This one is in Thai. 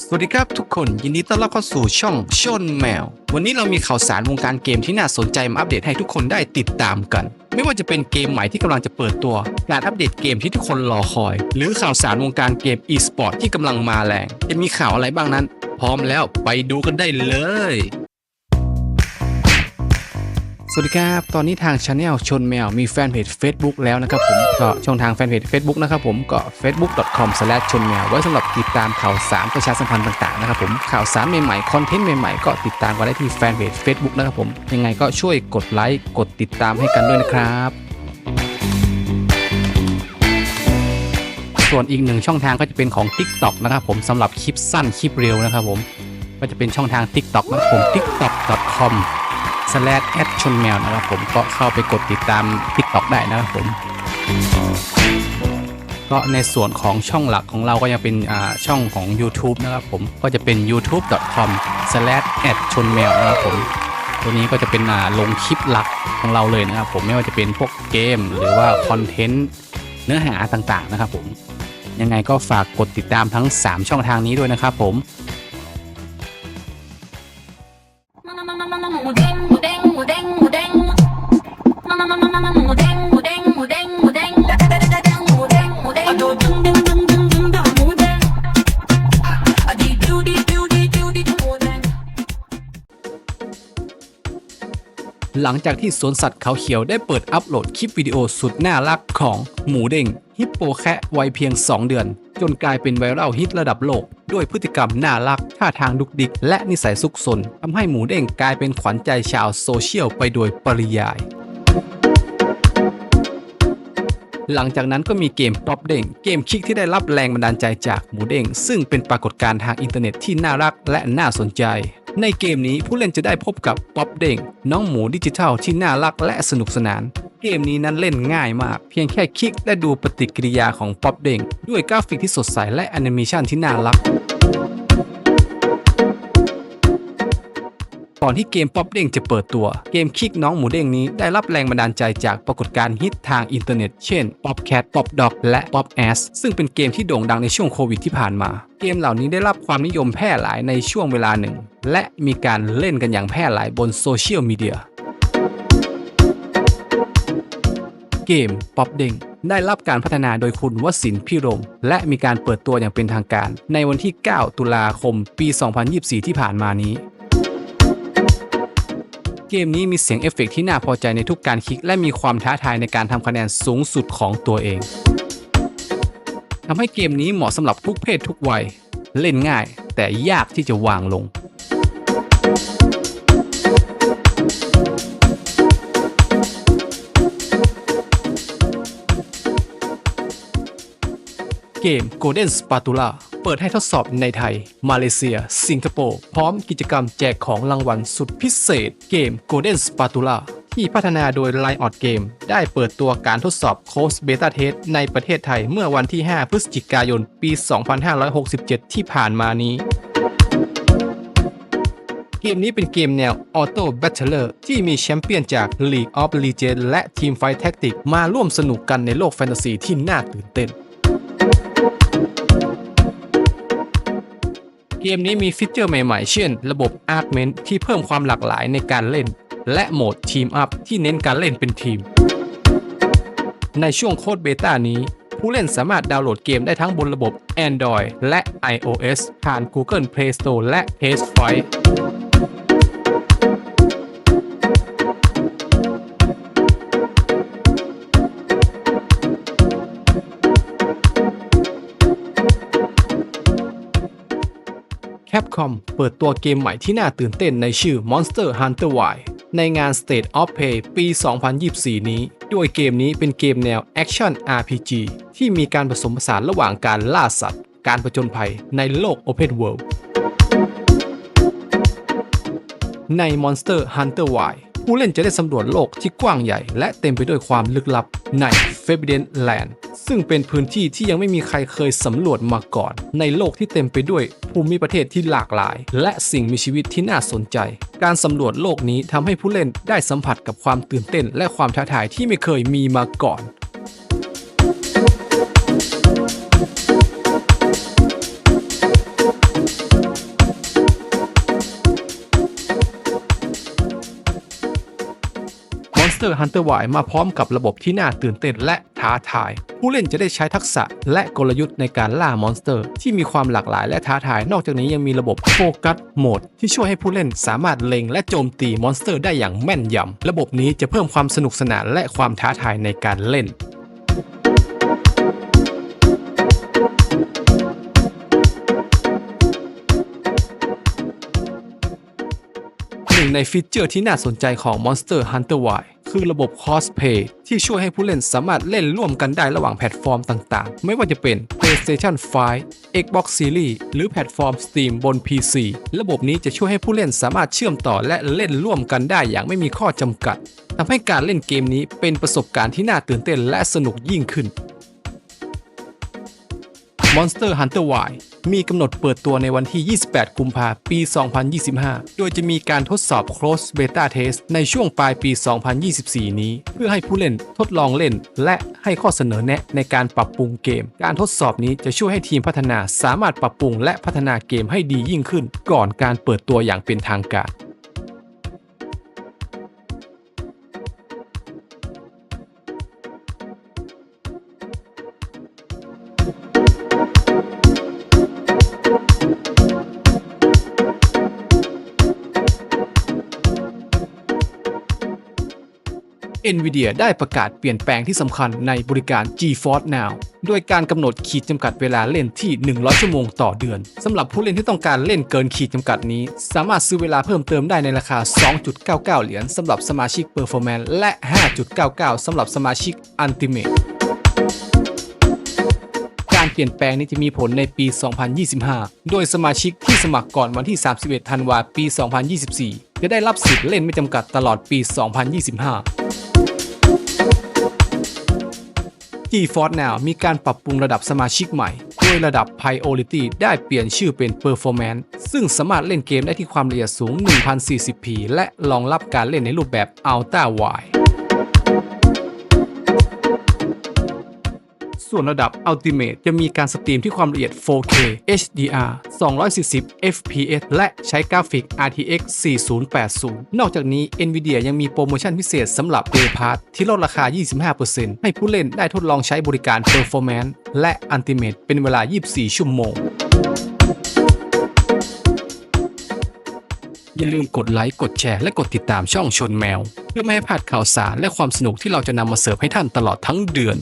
สวัสดีครับทุกคนยินดีต้อนรับเข้าสู่ช่องชนแมว วันนี้เรามีข่าวสารวงการเกมที่น่าสนใจมาอัปเดตให้ทุกคนได้ติดตามกัน ไม่ว่าจะเป็นเกมใหม่ที่กำลังจะเปิดตัว การอัปเดตเกมที่ทุกคนรอคอย หรือข่าวสารวงการเกม e-sport ที่กำลังมาแรงจะมีข่าวอะไรบ้างนั้น พร้อมแล้วไปดูกันได้เลย สวัสดีครับ ตอนนี้ทางช anel ชนแมวมีแฟนเพจ Facebook แล้วนะครับผมก็ช่องทางแฟนเพจ Facebook นะครับผมก็ facebook.com ชนแมวไว้สำหรับติดตามข่าวสารประชาสัมพันธ์ต่างๆนะครับผมข่าวสารใหม่ๆคอนเทนต์ใหม่ๆก็ติดตามกันได้ที่แฟนเพจ Facebook นะครับผมยังไงก็ช่วยกดไลค์กดติดตามให้กันด้วยนะครับส่วนอีกหนึ่งช่องทางก็จะเป็นของ TikTok นะครับผมสำหรับคลิปสั้นคลิปเร็วนะครับผมก็จะเป็นช่องทาง TikTok นะครับผม tiktok.com slash แอดชนแมวนะครับผมก็เข้าไปกดติดตาม TikTok ได้นะครับผม ก็ในส่วนของช่องหลักของเราก็ยังเป็นอ่าช่องของ YouTube นะครับผมก็จะเป็น youtube.com slash แอดชนแมวนะครับผมตัวนี้ก็จะเป็นอ่าลงคลิปหลักของเราเลยนะครับผมไม่ว่าจะเป็นพวกเกมหรือว่าคอนเทนต์เนื้อหาต่างๆนะครับผมยังไงก็ฝากกดติดตามทั้ง 3 ช่องทางนี้ด้วยนะครับผม หลังจากที่สวนสัตว์เขาเขียวได้เปิดอัปโหลดคลิปวิดีโอสุดน่ารักของหมูเด้งฮิปโปแคะวัยเพียง 2 เดือน จนกลายเป็นไวรัลฮิตระดับโลก ด้วยพฤติกรรมน่ารักท่าทางดุกดิก และนิสัยซุกซนทำให้หมูเด้งกลายเป็นขวัญใจชาวโซเชียลไปโดยปริยายหลังจากนั้นก็มีเกมป๊อปเด้งเกมคลิกที่ได้รับแรงบันดาลใจจากหมูเด้งซึ่งเป็นปรากฏการณ์ทางอินเทอร์เน็ตที่น่ารักและน่าสนใจ ในเกมนี้ผู้เล่นจะได้พบกับป๊อปเด้งน้องหมูดิจิทัลที่น่ารักและสนุกสนาน เกมนี้นั้นเล่นง่ายมาก เพียงแค่คลิกและดูปฏิกิริยาของป๊อปเด้งด้วยกราฟิกที่สดใสและแอนิเมชันที่น่ารัก ก่อนที่เกมป๊อปเด้งจะเปิดตัว เกมคลิกน้องหมูเด้งนี้ได้รับแรงบันดาลใจจากปรากฏการณ์ฮิตทางอินเทอร์เน็ต เช่น Pop Cat Pop Dog และ Pop Ass ซึ่งเป็นเกมที่โด่งดังในช่วงโควิดที่ผ่านมา เกมเหล่านี้ได้รับความนิยมแพร่หลายในช่วงเวลาหนึ่ง และมีการเล่นกันอย่างแพร่หลายบนโซเชียลมีเดียเกม Pop เด้งได้รับการพัฒนาโดยคุณวสินพิรม และมีการเปิดตัวอย่างเป็นทางการ ในวันที่ 9 ตุลาคม ปี 2024 ที่ผ่านมานี้ เกมนี้มีเสียงเอฟเฟกต์ที่น่าพอใจในทุกการคลิก และมีความท้าทายในการทำคะแนนสูงสุดของตัวเองทำให้เกมนี้เหมาะสำหรับทุกเพศทุกวัย เล่นง่าย แต่ยากที่จะวางลง เกม Golden Spatula เปิดให้ทดสอบในไทย มาเลเซีย สิงคโปร์ พร้อมกิจกรรมแจกของรางวัลสุดพิเศษ เกม Golden Spatula ที่พัฒนาโดย Line o t Game ได้เปิดตัวการทดสอบโค้ชเบต้าเทสในประเทศไทยเมื่อวันที่ 5 พฤศจิกายน ปี 2567 ที่ผ่านมานี้เกมนี้เป็นเกมแนว Auto Battler ที่มีแชมเปี้ยนจาก League of Legends และ Teamfight Tactics มาร่วมสนุกกันในโลกแฟนตาซีที่น่าตื่นเต้น เกมนี้มีฟีเจอร์ใหม่ๆ เช่น ระบบอาร์ตเมนที่เพิ่มความหลากหลายในการเล่น และโหมดทีมอัพที่เน้นการเล่นเป็นทีม ในช่วงโค้ดเบต้านี้ ผู้เล่นสามารถดาวน์โหลดเกมได้ทั้งบนระบบ Android และ iOS ผ่าน Google Play Store และ PS5 Capcom เปิดตัวเกมใหม่ที่น่าตื่นเต้นในชื่อ Monster Hunter Y ในงาน State of Play ปี 2024 นี้ โดยเกมนี้เป็นเกมแนว Action RPG ที่มีการผสมผสานระหว่างการล่าสัตว์ การผจญภัยในโลก Open World ใน Monster Hunter Y ผู้เล่นจะได้สำรวจโลกที่กว้างใหญ่ และเต็มไปด้วยความลึกลับใน Forbidden Land ซึ่งเป็นพื้นที่ที่ยังไม่มีใครเคยสำรวจมาก่อน ในโลกที่เต็มไปด้วยภูมิประเทศที่หลากหลาย และสิ่งมีชีวิตที่น่าสนใจ การสำรวจโลกนี้ทำให้ผู้เล่นได้สัมผัสกับความตื่นเต้น และความท้าทายที่ไม่เคยมีมาก่อน Monster Hunter Y มาพร้อมกับระบบที่น่าตื่นเต้นและท้าทาย ผู้เล่นจะได้ใช้ทักษะและกลยุทธ์ในการล่ามอนสเตอร์ ที่มีความหลากหลายและท้าทาย นอกจากนี้ยังมีระบบโฟกัสโหมดที่ช่วยให้ผู้เล่นสามารถเล็งและโจมตีมอนสเตอร์ได้อย่างแม่นยำ ระบบนี้จะเพิ่มความสนุกสนานและความท้าทายในการเล่นหนึ่งในฟีเจอร์ที่น่าสนใจของ Monster Hunter Y คือระบบ Cosplay ที่ช่วยให้ผู้เล่นสามารถเล่นร่วมกันได้ระหว่างแพลตฟอร์มต่างๆ ไม่ว่าจะเป็น PlayStation 5 Xbox Series หรือแพลตฟอร์ม Steam บน PC ระบบนี้จะช่วยให้ผู้เล่นสามารถเชื่อมต่อและเล่นร่วมกันได้อย่างไม่มีข้อจำกัดทำให้การเล่นเกมนี้เป็นประสบการณ์ที่น่าตื่นเต้นและสนุกยิ่งขึ้น Monster Hunter Y มีกำหนดเปิดตัวในวันที่ 28 กุมภาพันธ์ ปี 2025 โดยจะมีการทดสอบ Close Beta Test ในช่วงปลายปี 2024 นี้ เพื่อให้ผู้เล่นทดลองเล่น และให้ข้อเสนอแนะในการปรับปรุงเกม การทดสอบนี้จะช่วยให้ทีมพัฒนาสามารถปรับปรุงและพัฒนาเกมให้ดียิ่งขึ้น ก่อนการเปิดตัวอย่างเป็นทางการ NVIDIA ได้ประกาศเปลี่ยนแปลงที่สำคัญในบริการ GeForce Now โดยการกำหนดขีดจำกัดเวลาเล่นที่ 100 ชั่วโมงต่อเดือนสำหรับผู้เล่นที่ต้องการเล่นเกินขีดจำกัดนี้ สามารถซื้อเวลาเพิ่มเติมได้ในราคา 2.99 เหรียญสำหรับสมาชิก Performance และ 5.99 สำหรับสมาชิก Ultimate การเปลี่ยนแปลงนี้จะมีผลในปี 2025 โดยสมาชิกที่สมัครก่อนวันที่ 31 ธันวาคม ปี 2024 จะได้รับสิทธิ์เล่นไม่จำกัดตลอดปี 2025 GeForce Now มีการปรับปรุงระดับสมาชิกใหม่ โดยระดับ Priority ได้เปลี่ยนชื่อเป็น Performance ซึ่งสามารถเล่นเกมได้ที่ความละเอียดสูง 1040p และรองรับการเล่นในรูปแบบ Ultra Wide ส่วนระดับ Ultimate จะมีการสตรีมที่ความละเอียด 4K HDR 240 FPS และใช้กราฟิก RTX 4080 นอกจากนี้ Nvidia ยังมีโปรโมชั่นพิเศษสำหรับ Day Pass ที่ลดราคา 25%ให้ผู้เล่นได้ทดลองใช้บริการ Performance และ Ultimate เป็นเวลา 24 ชั่วโมงอย่าลืมกดไลค์กดแชร์และกดติดตามช่องชนแมว เพื่อไม่ให้พลาดข่าวสารและความสนุกที่เราจะนำมาเสิร์ฟให้ท่านตลอดทั้งเดือน